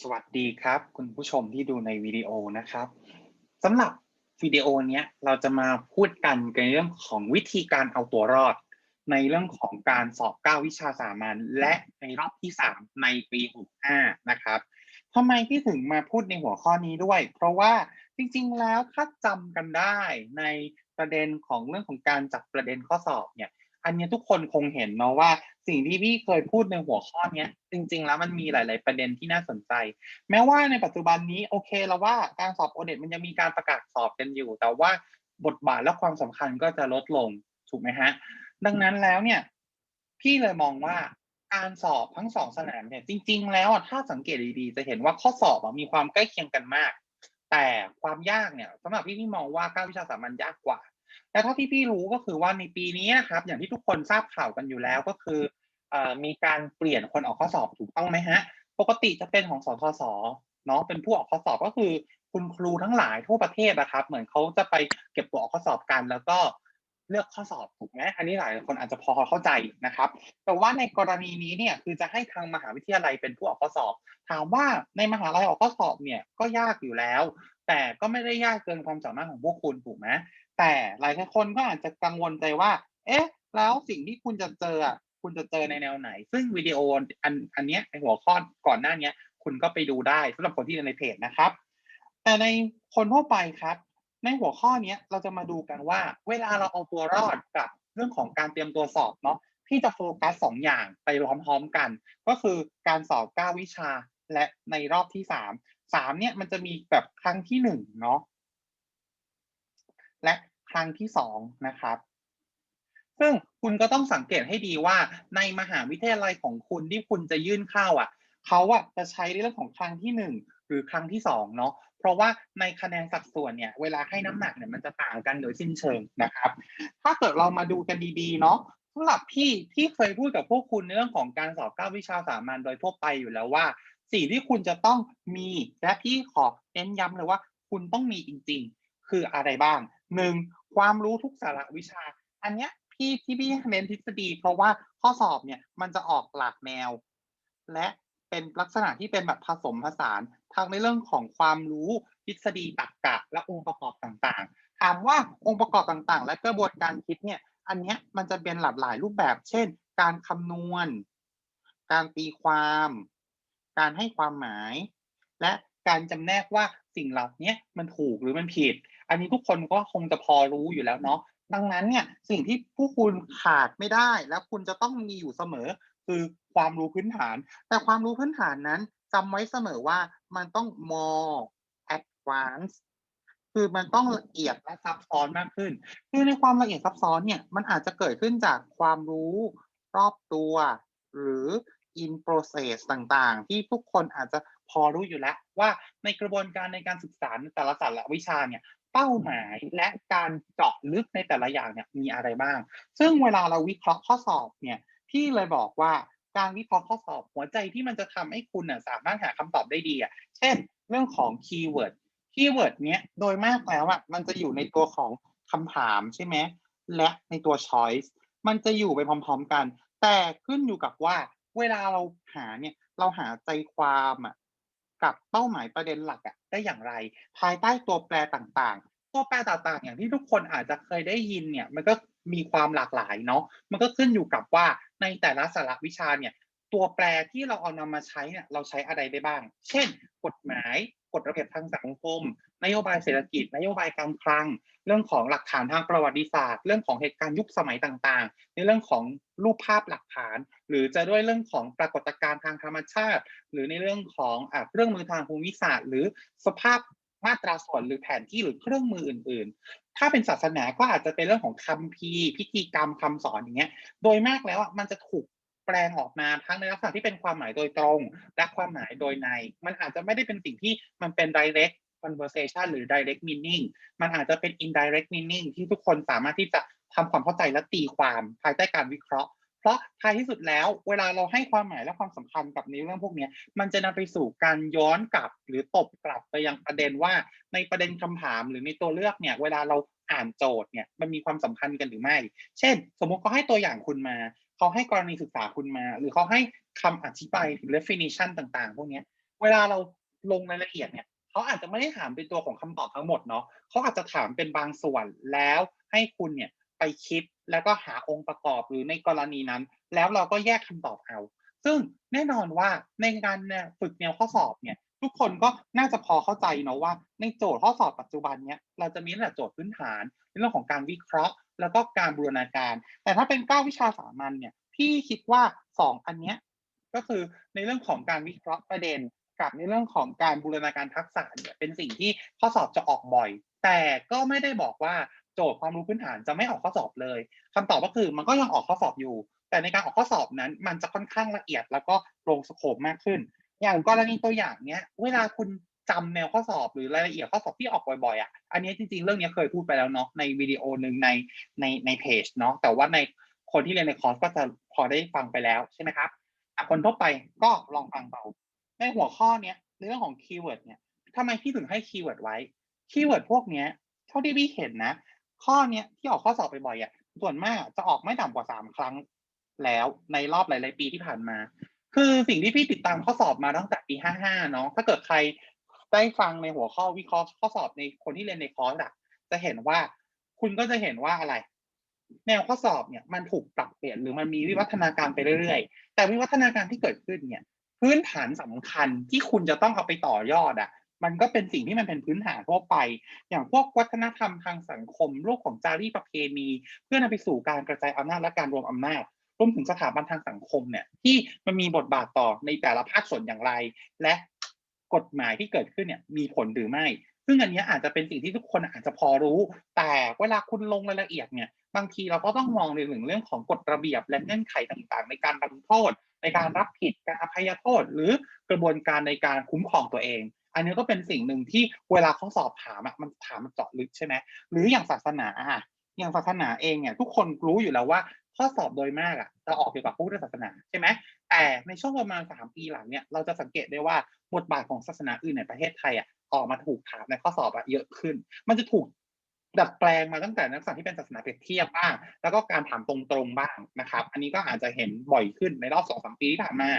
สวัสดีครับ คุณผู้ชมที่ดูในวิดีโอนะครับสำหรับวิดีโอนี้เราจะมาพูดกันในเรื่องของวิธีการเอาตัวรอด ในเรื่องของการสอบ9วิชาสามัญและในรอบที่ 3 ในปี65นะครับทำไมพี่ถึงมาพูดในหัวข้อนี้ด้วย เพราะว่าจริงๆแล้วถ้าจำกันได้ในประเด็นของเรื่องของการจับประเด็นข้อสอบเนี่ย อันนี้ทุกคนคงเห็นเนาะว่า สิ่งที่พี่เคยพูดในหัวข้อเนี้ย จริง ๆ แล้วมันมีหลาย ๆ ประเด็นที่น่าสนใจ แม้ว่าในปัจจุบันนี้โอเคแล้วว่าการสอบโอเน็ตมันยังมีการประกาศสอบกันอยู่ แต่ว่าบทบาทและความสำคัญก็จะลดลงถูกไหมฮะ ดังนั้นแล้วเนี่ย พี่เลยมองว่าการสอบทั้งสองสนามเนี่ยจริง ๆ แล้วถ้าสังเกตดีๆจะเห็นว่าข้อสอบมีความใกล้เคียงกันมาก แต่ความยากเนี่ยสำหรับพี่พี่มองว่า9วิชาสามัญยากกว่า แต่เท่าที่พี่รู้ก็คือว่าในปีนี้ครับ อย่างที่ทุกคนทราบข่าวกันอยู่แล้วก็คือมีการเปลี่ยนคนออกข้อสอบถูกต้องไหมฮะ ปกติจะเป็นของสทศเนาะเป็นผู้ออกข้อสอบก็คือ คุณครูทั้งหลายทั่วประเทศนะครับ เหมือนเขาจะไปเก็บตัวออกข้อสอบกันแล้วก็เลือกข้อสอบถูกไหมอันนี้หลายคนอาจจะพอเข้าใจนะครับ แต่ว่าในกรณีนี้เนี่ยคือจะให้ทางมหาวิทยาลัยเป็นผู้ออกข้อสอบ ถามว่าในมหาลัยออกข้อสอบเนี่ยก็ยากอยู่แล้ว แต่ก็ไม่ได้ยากเกินความสามารถของพวกคุณถูกไหม แต่หลายคนก็อาจจะกังวลใจว่า เอ๊ะ แล้วสิ่งที่คุณจะเจอคุณจะเจอในแนวไหน ซึ่งวิดีโออันอันนี้ในหัวข้อก่อนหน้านี้คุณก็ไปดูได้สำหรับคนที่ในเพจนะครับ แต่ในคนทั่วไปครับ ในหัวข้อนี้เราจะมาดูกันว่า เวลาเราเอาตัวรอดกับเรื่องของการเตรียมตัวสอบเนาะที่จะโฟกัสสองอย่างไปพร้อมๆกัน ก็คือการสอบ 9 วิชาและในรอบที่ 3 3 เนี่ยมันจะมีแบบครั้งที่1เนาะและ ครั้งที่สองนะครับ ซึ่งคุณก็ต้องสังเกตให้ดีว่าในมหาวิทยาลัยของคุณที่คุณจะยื่นเข้าอะเขาอะจะใช้ในเรื่องของครั้งที่หนึ่งหรือครั้งที่สองเนาะเพราะว่าในคะแนนสัดส่วนเนี่ยเวลาให้น้ำหนักเนี่ยมันจะต่างกันโดยสิ้นเชิงนะครับ ถ้าเกิดเรามาดูกันดีๆเนาะสำหรับพี่ที่เคยพูดกับพวกคุณในเรื่องของการสอบ9วิชาสามัญโดยทั่วไปอยู่แล้วว่า สิ่งที่คุณจะต้องมีและพี่ขอเน้นย้ำเลยว่า คุณต้องมีจริง ๆ คืออะไรบ้าง หนึ่งความรู้ทุกสาระวิชา อันเนี้ยพี่ที่พี่เน้นทฤษฎี เพราะว่าข้อสอบเนี่ยมันจะออกหลากแนว และเป็นลักษณะที่เป็นแบบผสมผสานทั้งในเรื่องของความรู้ทฤษฎีตรรกะ และองค์ประกอบต่างๆ ถามว่าองค์ประกอบต่างๆ และกระบวนการคิดเนี่ยอันเนี้ยมันจะเป็นหลากหลายรูปแบบ เช่น การคำนวณ การตีความ การให้ความหมาย และการจำแนกว่าสิ่งเหล่านี้มันถูกหรือมันผิด อันนี้ทุกคนก็คงจะพอรู้อยู่แล้วเนาะดังนั้นเนี่ยสิ่งที่ผู้คุณขาดไม่ได้ และคุณจะต้องมีอยู่เสมอ คือความรู้พื้นฐาน แต่ความรู้พื้นฐานนั้นจำไว้เสมอว่ามันต้อง more advanced คือมันต้องละเอียดและซับซ้อนมากขึ้น คือในความละเอียดซับซ้อนเนี่ยมันอาจจะเกิดขึ้นจากความรู้รอบตัว หรือ in process ต่างๆ ที่ทุกคนอาจจะพอรู้อยู่แล้วว่าในกระบวนการในการศึกษาแต่ละสาระวิชาเนี่ย เป้าหมายและการเจาะลึกในแต่ละอย่างเนี่ยมีอะไรบ้าง ซึ่งเวลาเราวิเคราะห์ข้อสอบเนี่ยพี่เลยบอกว่าการวิเคราะห์ข้อสอบหัวใจที่มันจะทำให้คุณน่ะสามารถหาคำตอบได้ดีอะเช่น เรื่องของคีย์เวิร์ดคีย์เวิร์ดเนี้ยโดยมากแล้วอะมันจะอยู่ในตัวของคำถามใช่ไหมและในตัว choice มันจะอยู่ไปพร้อม ๆ กัน แต่ขึ้นอยู่กับว่าเวลาเราหาเนี่ยเราหาใจความอะ กับเป้าหมายประเด็นหลักอะได้อย่างไร ภายใต้ตัวแปรต่างๆ ตัวแปรต่างๆ อย่างที่ทุกคนอาจจะเคยได้ยินเนี่ยมันก็มีความหลากหลายเนาะมันก็ขึ้นอยู่กับว่าในแต่ละสาระวิชาเนี่ยตัวแปรที่เราเอานำมาใช้เนี่ยเราใช้อะไรได้บ้าง เช่น กฎหมาย กฎระเบียบทางสังคม นโยบายเศรษฐกิจ นโยบายการคลัง เรื่องของหลักฐานทางประวัติศาสตร์ เรื่องของเหตุการณ์ยุคสมัยต่างๆ ในเรื่องของรูปภาพหลักฐาน หรือจะด้วยเรื่องของปรากฏการณ์ทางธรรมชาติ หรือในเรื่องของอเครื่องมือทางภูมิศาสตร์ หรือสภาพมาตราส่วนหรือแผนที่หรือเครื่องมืออื่น ๆ ถ้าเป็นศาสนาก็อาจจะเป็นเรื่องของคำพีพิธีกรรมคำสอนอย่างเงี้ย โดยมากแล้วมันจะถูกแปลงออกมาทั้งในลักษณะที่เป็นความหมายโดยตรง และความหมายโดยใน มันอาจจะไม่ได้เป็นสิ่งที่มันเป็น direct conversation หรือ direct meaning มันอาจจะเป็น indirect meaning ที่ทุกคนสามารถที่จะทำความเข้าใจและตีความภายใต้การวิเคราะห์ เพราะท้ายที่สุดแล้ว เวลาเราให้ความหมายและความสำคัญกับในเรื่องพวกนี้มันจะนำไปสู่การย้อนกลับหรือตบกลับไปยังประเด็นว่า ในประเด็นคำถามหรือในตัวเลือกเนี่ย เวลาเราอ่านโจทย์เนี่ยมันมีความสัมพันธ์กันหรือไม่ เช่น สมมุติเขาให้ตัวอย่างคุณมาเขาให้กรณีศึกษาคุณมา หรือเขาให้คำอธิบาย definition ต่าง ๆ พวกนี้เวลาเราลงรายละเอียดเนี่ย เขาอาจจะไม่ได้ถามเป็นตัวของคำตอบทั้งหมดเนาะเขาอาจจะถามเป็นบางส่วนแล้วให้คุณเนี่ยไปคิดแล้วก็หาองค์ประกอบหรือในกรณีนั้น แล้วเราก็แยกคำตอบเอา ซึ่งแน่นอนว่าในการเนี่ยฝึกแนวข้อสอบเนี่ยทุกคนก็น่าจะพอเข้าใจเนาะว่า ในโจทย์ข้อสอบปัจจุบันเนี่ยเราจะมีตั้งแต่โจทย์พื้นฐานในเรื่องของการวิเคราะห์ แล้วก็การบูรณาการ แต่ถ้าเป็นเก้าวิชาสามัญเนี่ยพี่คิดว่าสองอันเนี้ยก็คือในเรื่องของการวิเคราะห์ประเด็น กับในเรื่องของการบูรณาการทักษะเนี่ยเป็นสิ่งที่ข้อสอบจะออกบ่อย แต่ก็ไม่ได้บอกว่าโจทย์ความรู้พื้นฐานจะไม่ออกข้อสอบเลยคำตอบก็คือมันก็ยังออกข้อสอบอยู่ แต่ในการออกข้อสอบนั้น มันจะค่อนข้างละเอียดแล้วก็ลงสโคปมากขึ้น อย่างกรณีตัวอย่างเนี้ยเวลาคุณจำแนวข้อสอบหรือรายละเอียดข้อสอบที่ออกบ่อยๆอะอันนี้จริงๆเรื่องนี้เคยพูดไปแล้วเนาะในวิดีโอหนึ่งในในในเพจเนาะแต่ว่าในคนที่เรียนในคอร์สก็จะพอได้ฟังไปแล้วใช่ไหมครับคนทั่วไปก็ลองฟังเบา ในหัวข้อเนี้ยในเรื่องของคีย์เวิร์ดเนี่ยทำไมพี่ถึงให้คีย์เวิร์ดไว้คีย์เวิร์ดพวกเนี้ยเท่าที่พี่เห็นนะ ข้อเนี้ยที่ออกข้อสอบไปบ่อยอะส่วนมากจะออกไม่ต่ำกว่าสามครั้งแล้วในรอบหลาย ๆ ปีที่ผ่านมา คือสิ่งที่พี่ติดตามข้อสอบมาตั้งแต่ปี55เนาะถ้าเกิดใครได้ฟังในหัวข้อวิเคราะห์ข้อสอบในคนที่เรียนในคอร์สอะจะเห็นว่าคุณก็จะเห็นว่าอะไร แนวข้อสอบเนี่ยมันถูกปรับเปลี่ยนหรือมันมีวิวัฒนาการไปเรื่อย ๆ แต่วิวัฒนาการที่เกิดขึ้นเนี่ย พื้นฐานสำคัญที่คุณจะต้องเอาไปต่อยอดอะมันก็เป็นสิ่งที่มันเป็นพื้นฐานทั่วไป อย่างพวกวัฒนธรรมทางสังคมโลกของจารีตประเพณี เพื่อนำไปสู่การกระจายอำนาจและการรวมอำนาจรวมถึงสถาบันทางสังคมเนี่ยที่มันมีบทบาทต่อในแต่ละภาคส่วนอย่างไร และกฎหมายที่เกิดขึ้นเนี่ยมีผลหรือไม่ ซึ่งอันนี้อาจจะเป็นสิ่งที่ทุกคนอาจจะพอรู้ แต่เวลาคุณลงรายละเอียดเนี่ยบางทีเราก็ต้องมองในเรื่องของกฎระเบียบและเงื่อนไขต่างๆ ในการลงโทษ ในการรับผิดการอภัยโทษ หรือกระบวนการในการคุ้มครองตัวเอง อันนี้ก็เป็นสิ่งหนึ่งที่เวลาเขาสอบถามอะมันถามมันเจาะลึกใช่ไหมหรืออย่างศาสนาอะอย่างศาสนาเองเนี่ยทุกคนรู้อยู่แล้วว่าข้อสอบโดยมากอะจะออกเกี่ยวกับพุทธศาสนาใช่ไหมแต่ในช่วงประมาณสามปีหลังเนี่ยเราจะสังเกตได้ว่าบทบาทของศาสนาอื่นในประเทศไทยอะออกมาถูกถามในข้อสอบอะเยอะขึ้น มันจะถูก ดัดแปลงมาตั้งแต่นักศึกษาที่เป็นศาสนาเปรียบเทียบบ้าง แล้วก็การถามตรงๆบ้างนะครับ อันนี้ก็อาจจะเห็นบ่อยขึ้นในรอบสองสามปีที่ผ่านมา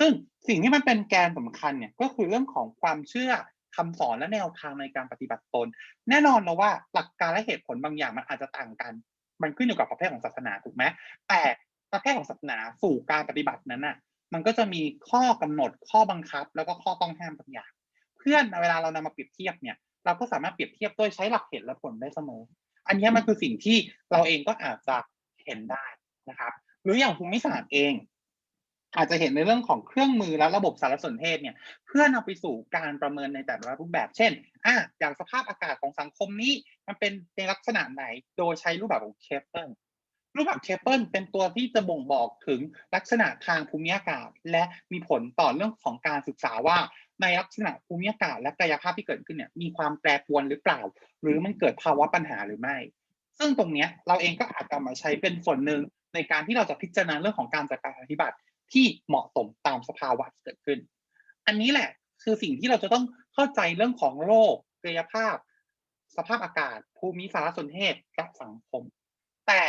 ซึ่งสิ่งที่มันเป็นแกนสำคัญเนี่ยก็คือเรื่องของความเชื่อคำสอนและแนวทางในการปฏิบัติตน แน่นอนนะว่าหลักการและเหตุผลบางอย่างมันอาจจะต่างกัน มันขึ้นอยู่กับประเภทของศาสนาถูกไหมแต่ประเภทของศาสนาสู่การปฏิบัตินั้นน่ะ มันก็จะมีข้อกำหนดข้อบังคับ แล้วก็ข้อต้องห้ามบางอย่าง เพื่อนเวลาเรานำมาเปรียบเทียบเนี่ย เราก็สามารถเปรียบเทียบโดยใช้หลักเหตุและผลได้เสมอ อันนี้มันคือสิ่งที่เราเองก็อาจจะเห็นได้นะครับ หรืออย่างภูมิศาสตร์เอง อาจจะเห็นในเรื่องของเครื่องมือและระบบสารสนเทศเนี่ย เพื่อนำไปสู่การประเมินในแต่ละรูปแบบ เช่นอะอย่างสภาพอากาศของสังคมนี้ มันเป็นในลักษณะไหน โดยใช้รูปแบบของเคปเปิลรูปแบบเคปเปิลเป็นตัวที่จะบ่งบอกถึงลักษณะทางภูมิอากาศ และมีผลต่อเรื่องของการศึกษาว่า ในลักษณะภูมิอากาศและกายภาพที่เกิดขึ้นเนี่ยมีความแปรปรวนหรือเปล่า หรือมันเกิดภาวะปัญหาหรือไม่ ซึ่งตรงเนี้ยเราเองก็อาจจะมาใช้เป็นส่วนหนึ่งในการที่เราจะพิจารณาเรื่องของการจัดการปฏิบัติที่เหมาะสมตามสภาวะที่เกิดขึ้น อันนี้แหละคือสิ่งที่เราจะต้องเข้าใจเรื่องของโลกกายภาพ สภาพอากาศ ภูมิสารสนเทศและสังคม แต่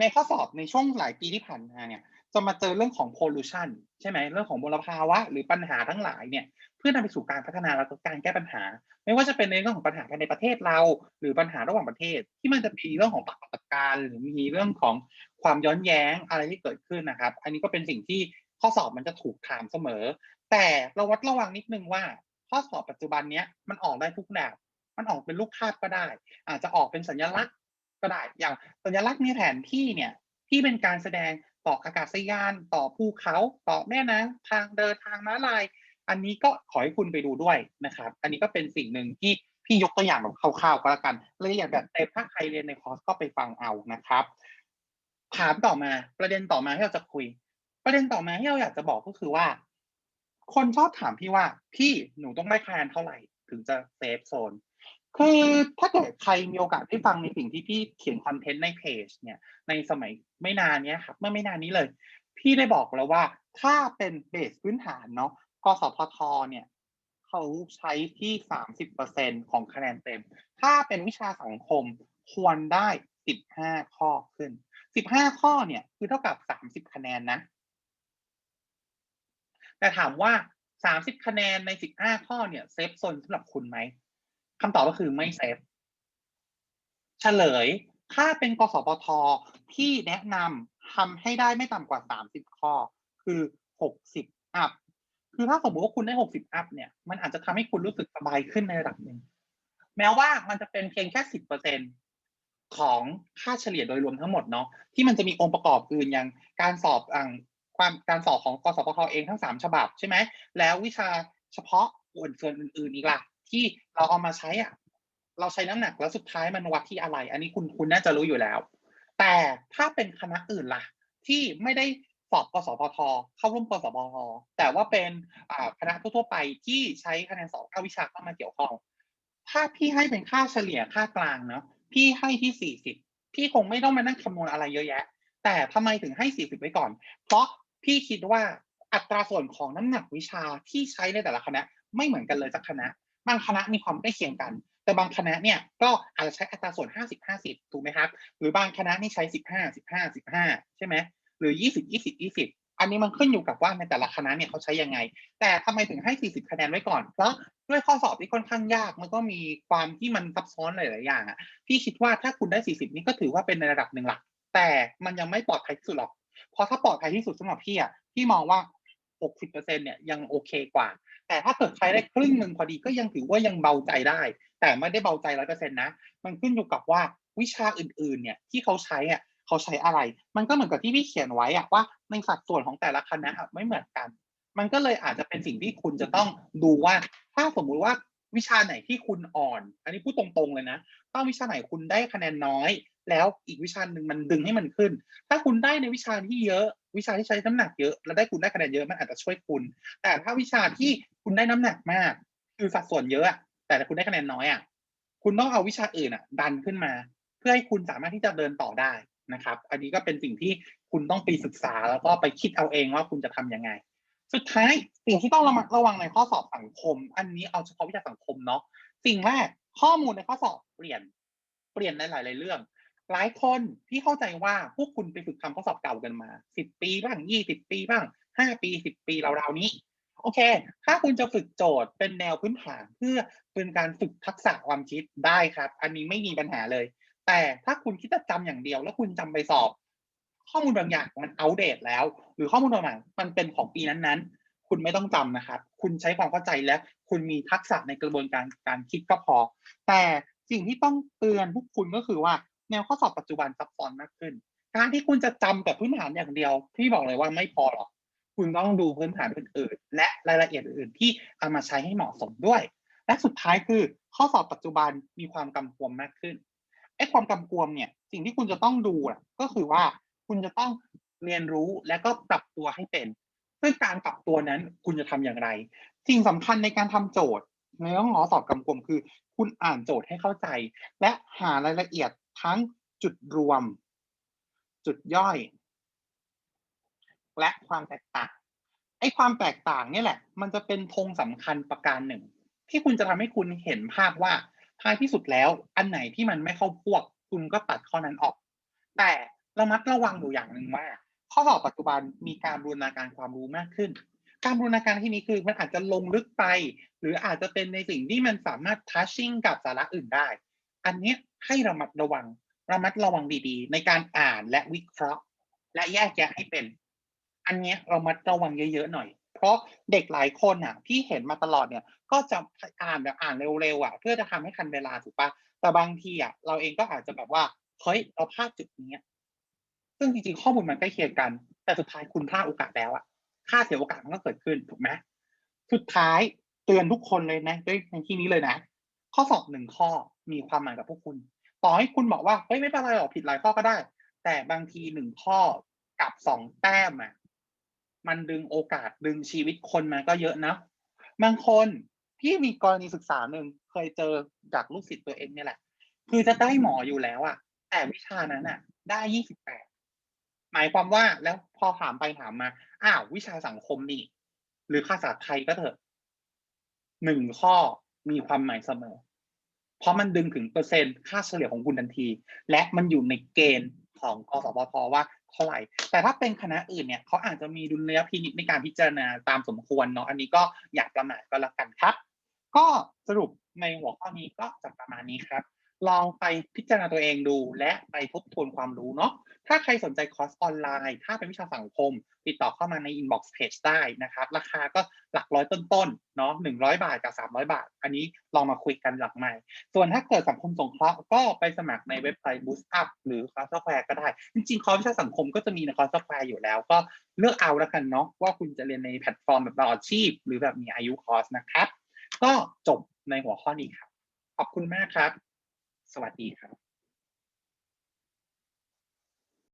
ในข้อสอบในช่วงหลายปีที่ผ่านมาเนี่ยจะมาเจอเรื่องของ pollution ใช่ไหมเรื่องของมลภาวะ หรือปัญหาทั้งหลายเนี่ย เพื่อนำไปสู่การพัฒนาและการแก้ปัญหา ไม่ว่าจะเป็นในเรื่องของปัญหาภายในประเทศเรา หรือปัญหาระหว่างประเทศ ที่มันจะมีเรื่องของปรากฏการ หรือมีเรื่องของความย้อนแย้งอะไรที่เกิดขึ้นนะครับ อันนี้ก็เป็นสิ่งที่ข้อสอบมันจะถูกถามเสมอ แต่ระวัดระวังนิดนึงว่า ข้อสอบปัจจุบันเนี้ยมันออกได้ทุกแบบ มันออกเป็นรูปภาพก็ได้ อาจจะออกเป็นสัญลักษณ์ก็ได้ อย่างสัญลักษณ์ในแผนที่เนี่ยที่เป็นการแสดงต่ออากาศยาน ต่อภูเขา ต่อแม่น้ำทางเดินทางม้าลาย อันนี้ก็ขอให้คุณไปดูด้วยนะครับ อันนี้ก็เป็นสิ่งหนึ่งที่พี่ยกตัวอย่างแบบคร่าวๆก็แล้วกันรายอียดแบบเต็มถ้าใครเรียนในคอร์สก็ไปฟังเอานะครับ ถามต่อมาประเด็นต่อมาที่เราจะคุย ประเด็นต่อมาที่เราอยากจะบอกก็คือว่า คนชอบถามพี่ว่า พี่หนูต้องได้คะแนนเท่าไหร่ ถึงจะเซฟโซนคือถ้าเกิดใครมีโอกาสได้ฟังในสิ่งที่พี่เขียนคอนเทนต์ในเพจเนี่ยในสมัยไม่นานเนี้ยครับเมื่อไม่นานนี้เลย พี่ได้บอกแล้วว่าถ้าเป็นเบสพื้นฐานเนาะ สพทเนี่ยเขาใช้ที่สามสิบเปอร์เซ็นของคะแนนเต็ม ถ้าเป็นวิชาสังคมควรได้สิบห้าข้อขึ้นสิบห้าข้อเนี่ย คือเท่ากับสามสิบคะแนนนะ แต่ถามว่าสามสิบคะแนนในสิบห้าข้อเนี่ยเซฟโซนสำหรับคุณไหมคำตอบก็คือไม่เซฟเฉลย ถ้าเป็นกสปทที่แนะนำทำให้ได้ไม่ต่ำกว่าสามสิบข้อ คือหกสิบอัพ คือถ้าสมมติว่าคุณได้หกสิบอัพเนี่ยมันอาจจะทำให้คุณรู้สึกสบายขึ้นในระดับหนึ่งแม้ว่ามันจะเป็นเพียงแค่สิบเปอร์เซ็นของค่าเฉลี่ยโดยรวมทั้งหมดเนาะที่มันจะมีองค์ประกอบอื่นอย่างการสอบอ่างความการสอบของกสปทเองทั้งสามฉบับใช่ไหมแล้ววิชาเฉพาะส่วนส่วนอื่นๆอีกล่ะที่เราเอามาใช้อะเราใช้น้ำหนักแล้วสุดท้ายมันวัดที่อะไร อันนี้คุณคุณน่าจะรู้อยู่แล้ว แต่ถ้าเป็นคณะอื่นล่ะ ที่ไม่ได้ สอบกสพทเข้าร่วมกสพทแต่ว่าเป็นคณะทั่วๆไปที่ใช้คะแนนสอบเข้าวิชาเข้ามาเกี่ยวข้อง ถ้าพี่ให้เป็นค่าเฉลี่ยค่ากลางเนาะพี่ให้ที่สี่สิบพี่คงไม่ต้องมานั่งคำนวณอะไรเยอะแยะ แต่ทำไมถึงให้สี่สิบไว้ก่อน เพราะพี่คิดว่าอัตราส่วนของน้ำหนักวิชาที่ใช้ในแต่ละคณะไม่เหมือนกันเลยสักคณะ บางคณะมีความใกล้เคียงกัน แต่บางคณะเนี่ยก็อาจจะใช้อัตราส่วน 50 50 ถูกไหมครับ หรือบางคณะนี่ใช้ 15 15 15 ใช่ไหม หรือ 20 20 20 อันนี้มันขึ้นอยู่กับว่าในแต่ละคณะเนี่ยเขาใช้ยังไง แต่ทำไมถึงให้ 40 คะแนนไว้ก่อน เพราะด้วยข้อสอบที่ค่อนข้างยากมันก็มีความที่มันซับซ้อนหลาย ๆ อย่างอะพี่คิดว่าถ้าคุณได้ 40 นี่ก็ถือว่าเป็นในระดับหนึ่งหลัก แต่มันยังไม่ปลอดภัยที่สุดหรอกเพราะถ้าปลอดภัยที่สุดสำหรับพี่อะพี่มองว่า 60%เนี่ยยังโอเคกว่า แต่ถ้าเกิดใช้ได้ครึ่งหนึ่งพอดีก็ยังถือว่ายังเบาใจได้ แต่ไม่ได้เบาใจร้อยเปอร์เซ็นต์นะ มันขึ้นอยู่กับว่าวิชาอื่น ๆ เนี่ยที่เขาใช้อะ เขาใช้อะไร มันก็เหมือนกับที่พี่เขียนไว้อะว่าในสัดส่วนของแต่ละคณะไม่เหมือนกัน มันก็เลยอาจจะเป็นสิ่งที่คุณจะต้องดูว่า ถ้าสมมุติว่าวิชาไหนที่คุณอ่อน อันนี้พูดตรงๆเลยนะถ้าวิชาไหนคุณได้คะแนนน้อย แล้วอีกวิชาหนึ่งมันดึงให้มันขึ้น ถ้าคุณได้ในวิชาที่เยอะ วิชาที่ใช้น้ำหนักเยอะ แล้วได้คุณได้คะแนนเยอะมันอาจจะช่วยคุณ แต่ถ้าวิชาที่คุณได้น้ำหนักมาก คือสัดส่วนเยอะ แต่คุณได้คะแนนน้อยอะคุณต้องเอาวิชาอื่นอะ ดันขึ้นมา เพื่อให้คุณสามารถที่จะเดินต่อได้ นะครับ อันนี้ก็เป็นสิ่งที่คุณต้องไปศึกษาแล้วก็ไปคิดเอาเองว่าคุณจะทำยังไง สุดท้ายสิ่งที่ต้องระมัดระวังในข้อสอบสังคม อันนี้เอาเฉพาะวิชาสังคมเนาะสิ่งแรกข้อมูลในข้อสอบเปลี่ยนเปลี่ยนในหลาย ๆ เรื่อง หลายคนที่เข้าใจว่าพวกคุณไปฝึกทำข้อสอบเก่ากันมาสิบปีบ้างยี่สิบปีบ้างห้าปีสิบปีราวๆนี้โอเค ถ้าคุณจะฝึกโจทย์เป็นแนวพื้นฐานเพื่อเป็นการฝึกทักษะความคิดได้ครับ อันนี้ไม่มีปัญหาเลย แต่ถ้าคุณคิดจะจำอย่างเดียว แล้วคุณจำไปสอบ ข้อมูลบางอย่างมันอัปเดตแล้ว หรือข้อมูลบางอย่างมันเป็นของปีนั้นๆ คุณไม่ต้องจำนะครับ คุณใช้ความเข้าใจและคุณมีทักษะในกระบวนการการคิดก็พอ แต่สิ่งที่ต้องเตือนพวกคุณก็คือว่าแนวข้อสอบปัจจุบันซับซ้อนมากขึ้น การที่คุณจะจำแต่พื้นฐานอย่างเดียวพี่บอกเลยว่าไม่พอหรอกคุณต้องดูพื้นฐานอื่นๆ และรายละเอียดอื่นๆ ที่เอามาใช้ให้เหมาะสมด้วย และสุดท้ายคือข้อสอบปัจจุบันมีความกำกวมมากขึ้น ไอ้ความกำกวมเนี่ย สิ่งที่คุณจะต้องดูอะก็คือว่าคุณจะต้องเรียนรู้และก็ปรับตัวให้เป็น ซึ่งการปรับตัวนั้นคุณจะทำอย่างไร สิ่งสำคัญในการทำโจทย์ในห้องหอสอบกำกวมคือ คุณอ่านโจทย์ให้เข้าใจ และหารายละเอียดทั้งจุดรวม จุดย่อย และความแตกต่างไอ้ความแตกต่างนี่แหละ มันจะเป็นธงสำคัญประการหนึ่ง ที่คุณจะทำให้คุณเห็นภาพว่า ท้ายที่สุดแล้ว อันไหนที่มันไม่เข้าพวก คุณก็ตัดข้อนั้นออก แต่ระมัดระวังอยู่อย่างหนึ่งว่า ข้อสอบปัจจุบันมีการบูรณาการความรู้มากขึ้น การบูรณาการที่นี้คือมันอาจจะลงลึกไป หรืออาจจะเป็นในสิ่งที่มันสามารถทัชชิ่งกับสาระอื่นได้ อันเนี้ยให้ระมัดระวัง ระมัดระวังดีๆ ในการอ่านและวิเคราะห์ และแยกแยะให้เป็น อันเนี้ยระมัดระวังเยอะๆหน่อย เพราะเด็กหลายคนอะที่เห็นมาตลอดเนี่ย ก็จะอ่านแบบอ่านเร็วๆอะ เพื่อจะทำให้ทันเวลาถูกปะแต่บางทีอะเราเองก็อาจจะแบบว่าเฮ้ยเราพลาดจุดนี้ซึ่งจริงๆข้อมูลมันใกล้เคียงกัน แต่สุดท้ายคุณพลาดโอกาสแล้วอะค่าเสียโอกาสมันก็เกิดขึ้นถูกไหมสุดท้ายเตือนทุกคนเลยนะด้วยในที่นี้เลยนะ ข้อสอบหนึ่งข้อมีความหมายกับพวกคุณ ต่อให้คุณบอกว่าเฮ้ยไม่เป็นไรหรอกผิดหลายข้อก็ได้ แต่บางทีหนึ่งข้อกับสองแต้มอะ มันดึงโอกาสดึงชีวิตคนมาก็เยอะนะบางคนพี่มีกรณีศึกษาหนึ่งเคยเจอจากลูกศิษย์ตัวเองเนี่ยแหละ คือจะได้หมออยู่แล้วอะแต่วิชานั้นอะได้ยี่สิบแปดหมายความว่าแล้วพอถามไปถามมา อ้าววิชาสังคมนี่ หรือภาษาไทยก็เถอะหนึ่งข้อมีความหมายเสมอ เพราะมันดึงถึงเปอร์เซ็นต์ค่าเฉลี่ยของคุณทันที และมันอยู่ในเกณฑ์ของกสพทว่า เท่าไหร่ แต่ถ้าเป็นคณะอื่นเนี่ยเขาอาจจะมีดุลยพินิจในการพิจารณาตามสมควรเนาะอันนี้ก็อย่าประมาทก็แล้วกันครับ ก็สรุปในหัวข้อนี้ก็จะประมาณนี้ครับ ลองไปพิจารณาตัวเองดู และไปทบทวนความรู้เนาะถ้าใครสนใจคอร์สออนไลน์ ถ้าเป็นวิชาสังคม ติดต่อเข้ามาในอินบ็อกซ์เพจได้นะครับ ราคาก็หลักร้อยต้นๆเนาะหนึ่งร้อยบาทกับสามร้อยบาท อันนี้ลองมาคุยกันหลังใหม่ ส่วนถ้าเกิดสังคมสงเคราะห์ก็ไปสมัครในเว็บไซต์ Boost Up หรือคอร์สแควร์ก็ได้ จริงๆ คอร์สวิชาสังคมก็จะมีในคอร์สแควร์อยู่แล้ว ก็เลือกเอาแล้วกันเนาะว่าคุณจะเรียนในแพลตฟอร์มแบบตลอดชีพ หรือแบบมีอายุคอร์สนะครับ ก็จบในหัวข้อนี้ครับ ขอบคุณมากครับ สวัสดีครับ